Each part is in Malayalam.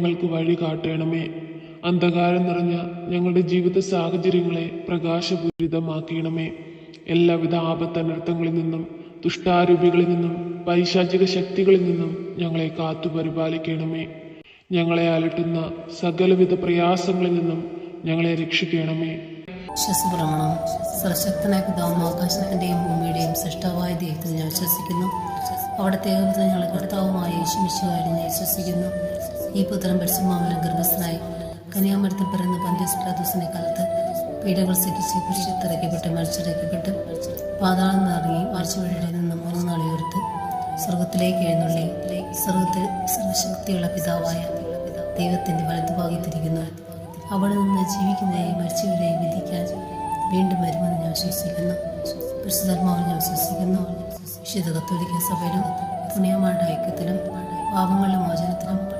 ഞങ്ങൾക്ക് വഴി കാട്ടണമേ. അന്ധകാരം നിറഞ്ഞ ഞങ്ങളുടെ ജീവിത സാഹചര്യങ്ങളെ പ്രകാശപൂരിതമാക്കണമേ. എല്ലാവിധ ആപത്തനർത്ഥങ്ങളിൽ നിന്നും ദുഷ്ടാരൂപികളിൽ നിന്നും പൈശാചിക ശക്തികളിൽ നിന്നും ഞങ്ങളെ കാത്തു പരിപാലിക്കണമേ. ഞങ്ങളെ അലട്ടുന്ന സകലവിധ പ്രയാസങ്ങളിൽ നിന്നും ഞങ്ങളെ രക്ഷിക്കണമേ. വിശ്വസപ്രമാണം. സർശക്തനായ പിതാവും ആകാശത്തിന്റെയും ഭൂമിയുടെയും സൃഷ്ടവായ ദൈവത്തിൽ ഞാൻ വിശ്വസിക്കുന്നു. അവിടുത്തെ ഞങ്ങളെ കർത്താവുമായ യേശുമിശുകാരും ഞാൻ വിശ്വസിക്കുന്നു. ഈ പുത്രൻ പരിശുമാമലം ഗർഭസ്ഥനായി കനിയാമരത്തിൽ പിറന്ന പന്ത്യസ്പ്രാദൂസിനെ കാലത്ത് പീഡകൾ സഹിച്ച് കുരിശത്തിറക്കപ്പെട്ട് മരിച്ചിറക്കപ്പെട്ട് പാതാളം നിറങ്ങി മരിച്ചുവഴിയുടെ നിന്ന് മൂന്ന് നാളെ ഉയർത്ത് സ്വർഗത്തിലേക്ക് എഴുന്നള്ളി. സ്വർഗത്തിൽ സർവശക്തിയുള്ള പിതാവായ ദൈവത്തിന്റെ വലതുഭാഗത്തിരിക്കുന്നു. അവിടെ നിന്ന് ജീവിക്കുന്നതിനെയും മരിച്ചവരെയും വിധിക്കാൻ വീണ്ടും വരുമെന്ന് ഞാൻ വിശ്വസിക്കുന്നു. പരിശുദ്ധർമാവ് ഞാൻ വിശ്വസിക്കുന്നു. വിശുദ്ധ കത്തോലിക്ക സഭയിലും പുണ്യമാരുടെ ഐക്യത്തിലും പാപങ്ങളുടെ മോചനത്തിലും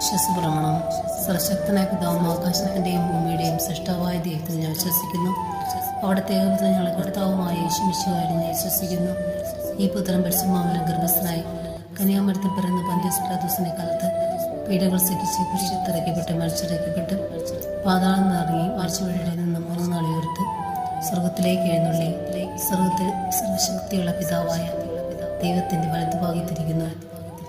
വിശ്വസപ്രമാണം സർശക്തനായ പിതാവും ആകാശത്തിന്റെയും ഭൂമിയുടെയും സൃഷ്ടാവായ ദൈവത്തിൽ ഞാൻ വിശ്വസിക്കുന്നു. അവിടുത്തെ ഞങ്ങളെ കർത്താവുമായ യേശുമിശുകാരും ഞാൻ വിശ്വസിക്കുന്നു. ഈ പുത്രൻ പരിശുമാമലം ഗർഭസ്ഥനായി കന്യാമരത്തിൽ പിറന്ന പന്ത്യസ്പ്രാദൂസിനെ കാലത്ത് പീഡകൾ സഹിച്ച് കുരിശത്തിറക്കപ്പെട്ട് മരിച്ചിറക്കപ്പെട്ട്. പാതാളം നിറങ്ങി മരിച്ചുവഴിയുടെ നിന്ന് മൂന്ന് നാളിയോർത്ത് സ്വർഗത്തിലേക്ക് എഴുന്നള്ളി. സ്വർഗത്തിൽ സർവശക്തിയുള്ള പിതാവായ ദൈവത്തിന്റെ വലതുഭാഗത്തിരിക്കുന്നു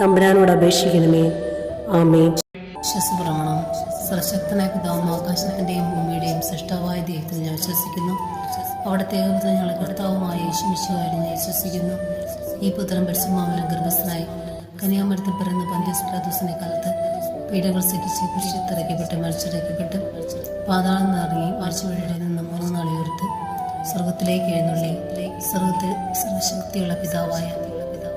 തമ്പുരാനോട് അപേക്ഷിക്കണമേ. ആമേ വിശ്വസപ്രമാണം സർശക്തനായ പിതാവും ആകാശത്തിന്റെയും ഭൂമിയുടെയും സൃഷ്ടാവായ ദൈവത്തിൽ ഞാൻ വിശ്വസിക്കുന്നു. അവിടുത്തെ ഏകപുത്ര ഞങ്ങളുടെ കർത്താവുമായ യേശുമിശുകാരി ഞാൻ വിശ്വസിക്കുന്നു. ഈ പുത്രൻ പരിശുമാവലം ഗർഭസ്ഥനായി കന്യാമരത്തിൽ പിറന്ന പന്ത്യസ്പ്രാദൂസിനെ കാലത്ത് പീഡകൾ സഹിച്ച് കുരിശത്തിറക്കപ്പെട്ട് മരിച്ചിറക്കപ്പെട്ട് പാതാളം നിറങ്ങി മരിച്ചുവഴിയുടെ നിന്ന് മൂന്ന് നാളിയോർത്ത് സ്വർഗത്തിലേക്ക് എഴുന്നള്ളി. സ്വർഗത്തിൽ സർവശക്തിയുള്ള പിതാവായ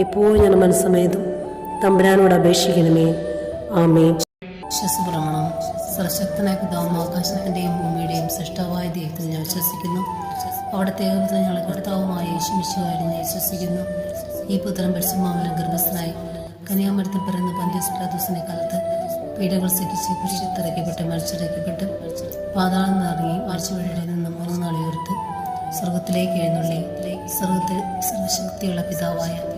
എപ്പോഴും ഞാൻ മനസ്സമേതും തമ്പുരാനോട് അപേക്ഷിക്കണമേ. ആമേ വിശ്വസപ്രമാണം. സർശക്തനായ പിതാവും ആകാശത്തിന്റെയും ഭൂമിയുടെയും സൃഷ്ടാവായ ദൈവത്തിൽ ഞാൻ വിശ്വസിക്കുന്നു. അവിടുത്തെ ദൈവത്തിൽ ഞങ്ങൾ കർത്താവുമായ യേശുമിശുകാരി ഞാൻ വിശ്വസിക്കുന്നു. ഈ പുത്രൻ പരിശുമാവലം ഗർഭസ്ഥനായി കന്യാമരത്തിൽ പിറന്ന പന്ത്യസ്പ്രാദൂസിനെ കാലത്ത് പീഡകൾ സഹിച്ച് കുരിശത്തിറക്കപ്പെട്ട് മരിച്ചിറക്കപ്പെട്ട് പാതാളം നിറങ്ങി ആഴ്ചവഴിയുടെ നിന്ന് മൂന്ന് ഉയർത്ത് സ്വർഗത്തിലേക്ക് എഴുന്നള്ളി. സ്വർഗത്തിൽ സർവശക്തിയുള്ള പിതാവായ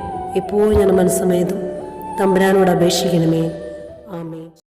എപ്പോഴും ഞാൻ മനസ്സമേതും തമ്പുരാനോട് അപേക്ഷിക്കണമേ.